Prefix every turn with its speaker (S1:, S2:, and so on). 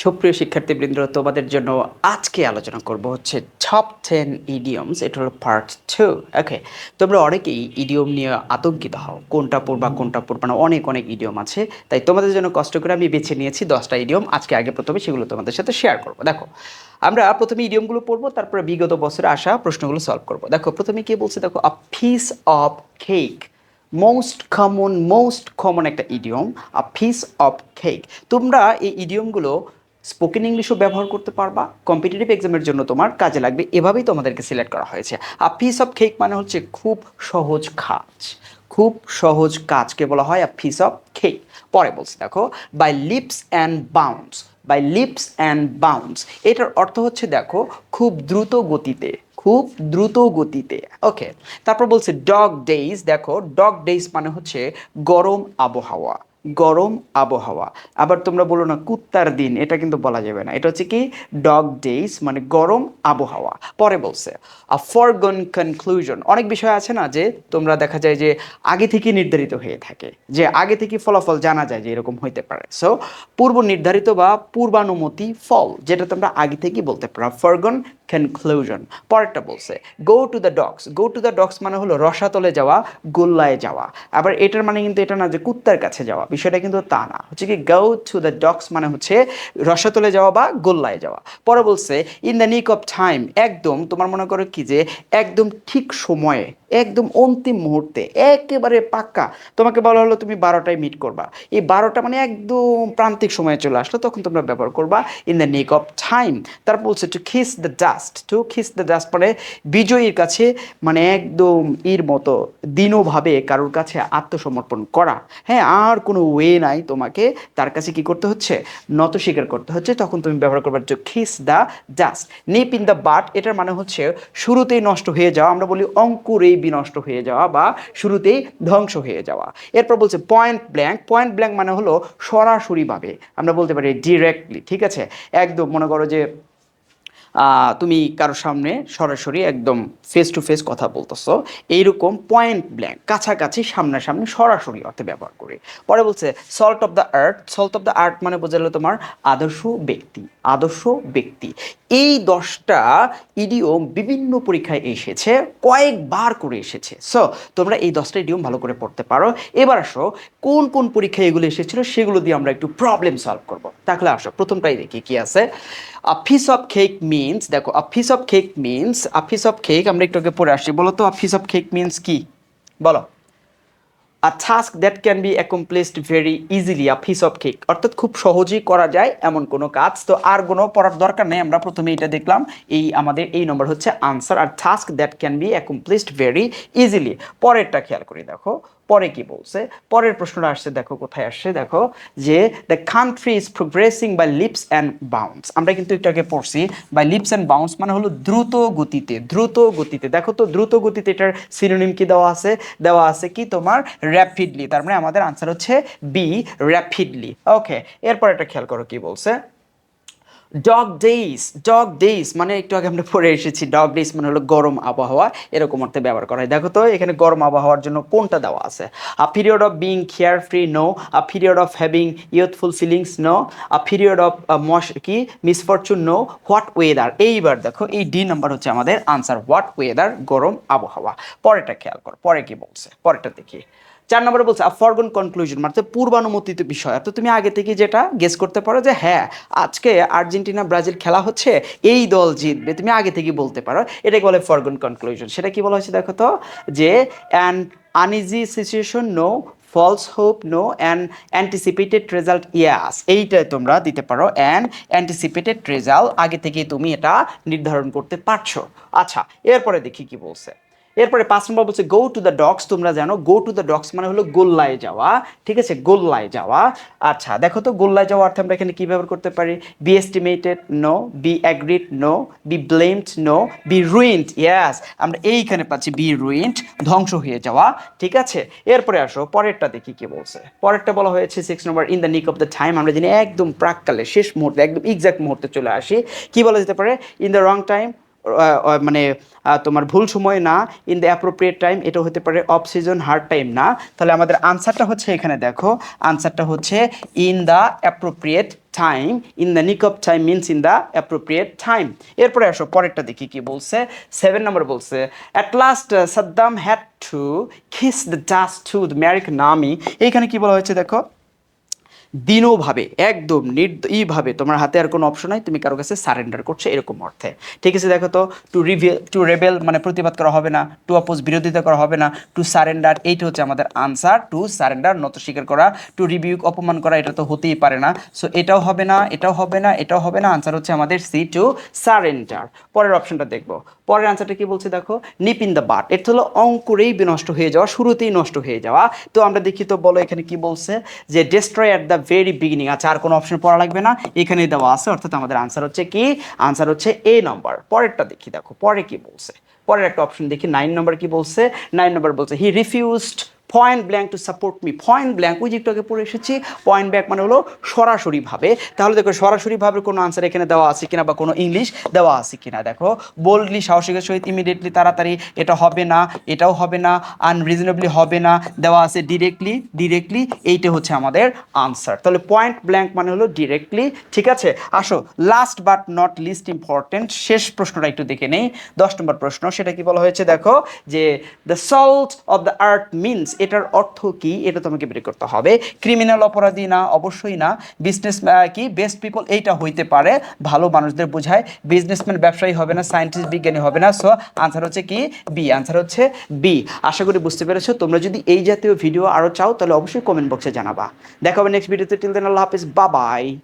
S1: সুপ্রিয় শিক্ষার্থীবৃন্দ, তোমাদের জন্য আজকে আলোচনা করব হচ্ছে টপ টেন ইডিয়মস এটা হলো পার্ট টু ওকে তোমরা অনেকেই ইডিয়ম নিয়ে আতঙ্কিত হও, কোনটা পড়বা কোনটা পড়বা না, অনেক অনেক ইডিয়ম আছে। তাই তোমাদের জন্য কষ্ট করে আমি বেছে নিয়েছি দশটা ইডিয়ম আজকে আগে প্রথমে সেগুলো তোমাদের সাথে শেয়ার করব। দেখো, আমরা প্রথমে ইডিয়মগুলো পড়ব, তারপরে বিগত বছরে আসা প্রশ্নগুলো সলভ করব। দেখো, প্রথমে কি বলছে, দেখো a piece of cake most common most common একটা idiom a piece of cake তোমরা এই ইডিয়মগুলো স্পোকেন ইংলিশও ব্যবহার করতে পারবা। কম্পিটিটিভ এক্সামের জন্য তোমার কাজে লাগবে। এভাবেই তোমাদেরকে সিলেক্ট করা হয়েছে। আ পিস অফ কেক মানে হচ্ছে খুব সহজ কাজ। খুব সহজ কাজকে বলা হয় আ পিস অফ কেক পরে বলছি, দেখো by leaps and bounds by leaps and bounds এটার অর্থ হচ্ছে, দেখো, খুব দ্রুত গতিতে। খুব দ্রুত গতিতে। ওকে তারপর বলছে ডগ ডেইজ দেখো ডগ ডেইজ মানে হচ্ছে গরম আবহাওয়া। গরম আবহাওয়া। আবার তোমরা বলো না, কুত্তার দিন, এটা কিন্তু বলা যাবে না। এটা হচ্ছে কি? ডগ ডেইস মানে গরম আবহাওয়া। পরে বলছে আ ফরগন কনক্লুশন অনেক বিষয় আছে না যে, তোমরা দেখা যায় যে, আগে থেকে নির্ধারিত হয়ে থাকে। যে আগে থেকে ফলাফল জানা যায় যে এরকম হইতে পারে। সো পূর্ব নির্ধারিত বা পূর্বানুমতি ফল যেটা তোমরা আগে থেকেই বলতে পারো। ফরগন কনক্লুশন পরেরটা বলছে go to the dogs go to the dogs মানে হলো রসাতলে যাওয়া, গোল্লায় যাওয়া। আবার এটার মানে কিন্তু এটা না যে কুত্তার কাছে যাওয়া, বিষয়টা কিন্তু তা না। হচ্ছে কি গো টু দ্য ডগস মানে হচ্ছে রসাতলে যাওয়া বা গোল্লায় যাওয়া। পরে বলছে in the nick of time একদম তোমার মনে করো কি যে, একদম ঠিক সময়ে, একদম অন্তিম মুহূর্তে, একেবারে পাক্কা, তোমাকে বলা হলো তুমি বারোটায় মিট করবা। এই বারোটা মানে একদম প্রান্তিক সময়ে চলে আসলো তখন তোমরা ব্যবহার করবা in the nick of time তারপর বলছে to kiss the dust to kiss the dust মানে বিজয়ীর কাছে মানে একদম ইর মতো, দিনভাবে কারোর কাছে আত্মসমর্পণ করা। হ্যাঁ আর কোনো ওয়ে নাই তোমাকে, তার কাছে কি করতে হচ্ছে? নত স্বীকার করতে হচ্ছে, তখন তুমি ব্যবহার করবার to kiss the dust nip in the bud এটার মানে হচ্ছে শুরুতেই নষ্ট হয়ে যাওয়া, আমরা বলি অঙ্কুরেই বিনষ্ট হয়ে যাওয়া বা শুরুতেই ধ্বংস হয়ে যাওয়া। এরপর বলছে পয়েন্ট ব্ল্যাঙ্ক পয়েন্ট ব্ল্যাঙ্ক মানে হলো সরাসরিভাবে, আমরা বলতে পারি ডিরেক্টলি ঠিক আছে? একদম মনে করো যে তুমি কারোর সামনে সরাসরি একদম ফেস টু ফেস কথা বলতেছো, এইরকম পয়েন্ট ব্ল্যাঙ্ক কাছাকাছি, সামনাসামনি, সরাসরি অর্থে ব্যবহার করি। পরে বলছে salt of the earth salt of the earth মানে বোঝালো তোমার আদর্শ ব্যক্তি আদর্শ ব্যক্তি। এই দশটা ইডিওম বিভিন্ন পরীক্ষায় এসেছে, কয়েকবার করে এসেছে। সো তোমরা এই দশটা ইডিওম ভালো করে পড়তে পারো। এবার আসো, কোন কোন পরীক্ষায় এগুলো এসেছিল, সেগুলো দিয়ে আমরা একটু প্রবলেম সলভ করব। তাহলে আসো, প্রথমটাই দেখি কি আছে। পিস অফ কেক মিনস দেখো a piece of cake means a piece of cake আমরা একটু আগে পড়ে আসছি, বলো তো a piece of cake means কি? বলো। A task that can be accomplished very easily a piece of cake অর্থাৎ খুব সহজেই করা যায় এমন কোনো কাজ। তো আর কোনো পড়ার দরকার নেই, আমরা প্রথমে এটা দেখলাম। এই আমাদের, এই নম্বর হচ্ছে answer R task that can be accomplished very easily পরেরটা খেয়াল করি, দেখো। পরে কি বলছে? পরের প্রশ্নটা আসছে, দেখো কোথায় আসছে, দেখো, যে the country is progressing by leaps and bounds আমরা কিন্তু একটু আগে পড়ছি বাই লিপস অ্যান্ড বাউন্স মানে হলো দ্রুত গতিতে দ্রুত গতিতে। দেখো তো, দ্রুত গতিতে এটার সিনোনিম কি দেওয়া আছে? দেওয়া আছে কি তোমার? র্যাপিডলি তার মানে আমাদের আনসার হচ্ছে বি র্যাপিডলি ওকে এরপর এটা খেয়াল করো কি বলছে। ডগ ডেইস ডগ ডেইস মানে একটু আগে আমরা পড়ে এসেছি ডগ ডেইস মানে হলো গরম আবহাওয়া, এরকম অর্থে ব্যবহার করা হয়। দেখো তো, এখানে গরম আবহাওয়ার জন্য কোনটা দেওয়া আছে? A period of being care free no a period of having youthful feelings no a period of mush কি? মিসফরচুন নো হোয়াট ওয়েদার এইবার দেখো, এই ডি নাম্বার হচ্ছে আমাদের আনসার হোয়াট ওয়েদার গরম আবহাওয়া। পরেরটা খেয়াল করো, পরে কি বলছে? পরেরটা দেখি। চার নম্বরে বলছে ফরগন কনক্লুশন মানে পূর্বানুমোদিত বিষয়। অর্থাৎ তুমি আগে থেকে যেটা গেস করতে পারো যে হ্যাঁ আজকে আর্জেন্টিনা, ব্রাজিল খেলা হচ্ছে, এই দল জিতবে। তুমি আগে থেকে বলতে পারো, এটাকে বলে ফরগন কনক্লুশন সেটা কি বলা হয়েছে দেখো তো? যে an uneasy situation no false hope no and anticipated result yes এইটা তোমরা দিতে পারো অ্যান্ড অ্যান্টিসিপেটেড রেজাল্ট আগে থেকেই তুমি এটা নির্ধারণ করতে পারছ। আচ্ছা এরপরে দেখি কি বলছে। এরপরে পাঁচ নম্বর বলছে গো টু দ্য ডগস তোমরা জানো গো টু দ্য ডগস মানে হলো গোল্লায় যাওয়া, ঠিক আছে? গোল্লায় যাওয়া। আচ্ছা দেখো তো, গোল্লায় যাওয়া অর্থে আমরা এখানে কি ব্যবহার করতে পারি? Be estimated no be agreed no be blamed no be ruined yes আমরা এইখানে পাচ্ছি বি রুইন্ড ধ্বংস হয়ে যাওয়া, ঠিক আছে? এরপরে আসো, পরেরটা দেখি কি বলছে। পরেরটা বলা হয়েছে six number in the nick of the time আমরা জানি একদম প্রাককালে, শেষ মুহূর্তে, একদম এক্সাক্ট মুহূর্তে চলে আসি। কি বলা যেতে পারে? ইন দ্য রং টাইম মানে তোমার ভুল সময় না ইন দ্য অ্যাপ্রোপ্রিয়েট টাইম এটা হতে পারে অফ সিজন হার্ড টাইম না। তাহলে আমাদের আনসারটা হচ্ছে এখানে দেখো। আনসারটা হচ্ছে in the appropriate time in the nick of time means in the appropriate time এরপরে আসো, পরেরটা দেখি কি বলছে। সেভেন নম্বর বলছে at last Saddam had to kiss the dust to the American army এইখানে কি বলা হয়েছে দেখো? দিনভাবে, একদম নির্দ ইভাবে তোমার হাতে আর কোনো অপশন নাই, তুমি কারও কাছে সারেন্ডার করছ এরকম অর্থে। ঠিক আছে, দেখো তো টু রিভে টু রেবেল মানে প্রতিবাদ করা হবে না টু অপোজ বিরোধিতা করা হবে না টু সারেন্ডার এইটা হচ্ছে আমাদের আনসার টু সারেন্ডার নত স্বীকার করা টু রিভিউ অপমান করা, এটা তো হতেই পারে না। সো এটাও হবে না, এটাও হবে না, এটাও হবে না আনসার হচ্ছে আমাদের সি টু সারেন্ডার পরের অপশনটা দেখব। পরের আনসারটা কি বলছে দেখো? নিপ ইন দ্য বাট এর হলো অঙ্কুরেই বিনষ্ট হয়ে যাওয়া, শুরুতেই নষ্ট হয়ে যাওয়া। তো আমরা দেখি তো বলো এখানে কি বলছে? যে destroy at the very beginning আচ্ছা আর কোনো অপশন পড়া লাগবে না? এখানে দেওয়া আছে, অর্থাৎ আমাদের আনসার হচ্ছে কি? আনসার হচ্ছে এ নম্বর পরেরটা দেখি দেখো, পরে কি বলছে? পরের একটা অপশন দেখি নাইন নম্বর কি বলছে? নাইন নম্বর বলছে he refused point blank to support me point blank ওই যে পড়ে এসেছি। পয়েন্ট ব্ল্যাঙ্ক মানে হলো সরাসরিভাবে। তাহলে দেখো, সরাসরিভাবে কোনো আনসার এখানে দেওয়া আছে কিনা বা কোনো ইংলিশ দেওয়া আছে কিনা। দেখো বোল্ডলি সাহসিকের সহিত ইমিডিয়েটলি তাড়াতাড়ি, এটা হবে না, এটাও হবে না আনরিজনেবলি হবে না, দেওয়া আছে ডিরেক্টলি ডিরেক্টলি এইটা হচ্ছে আমাদের আনসার তাহলে পয়েন্ট ব্ল্যাঙ্ক মানে হলো ডিরেক্টলি ঠিক আছে? আসো last but not least important শেষ প্রশ্নটা একটু দেখে নেই। দশ নম্বর প্রশ্ন, সেটা কি বলা হয়েছে? দেখো, যে the salt of the earth means এটার অর্থ কি? এটা তোমাকে বের করতে হবে। ক্রিমিনাল অপরাধী না, অবশ্যই না। বিজনেস কি? বেস্ট পিপল এইটা হইতে পারে। ভালো মানুষদের বোঝায়। বিজনেসম্যান ব্যবসায়ী হবে না সায়েন্টিস্ট বিজ্ঞানী হবে না। সো আনসার হচ্ছে কি? বি আনসার হচ্ছে বি আশা করি বুঝতে পেরেছ। তোমরা যদি এই জাতীয় ভিডিও আরও চাও, তাহলে অবশ্যই কমেন্ট বক্সে জানাবা। দেখা নেক্সট ভিডিওতে টিল দেন আল্লাহ হাফিজ। বাবাই